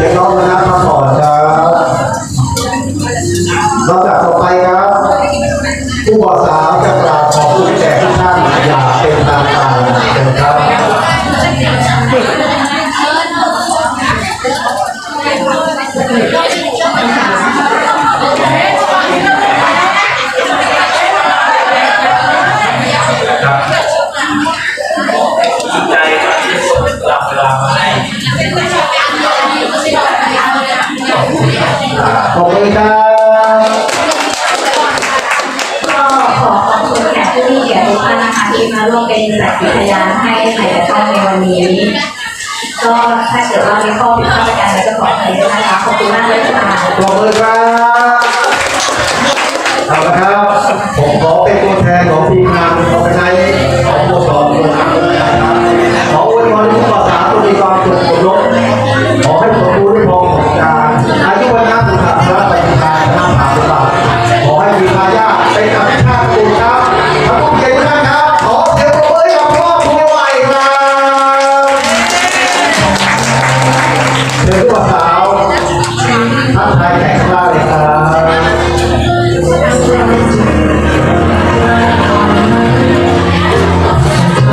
เด็กน้องนะครับมาก่อนครับลำดับต่อไปครับ ผู้บ่าวสาวจะก ขอบคุณครับก็ขอขอบคุณแขกผู้มีเกียรติทุกท่านนะคะที่มาร่วมเป็นสักขีพยานให้ไข่ต้อนในวันนี้ ก็ถ้าเกิดว่ามีข้อผิดพลาดประการใดก็ขออภัยด้วยนะคะขอบคุณมากเลยค่ะขอบคุณครับเอาละครับผมขอเป็นตัวแทนของทีมงาน Thanks.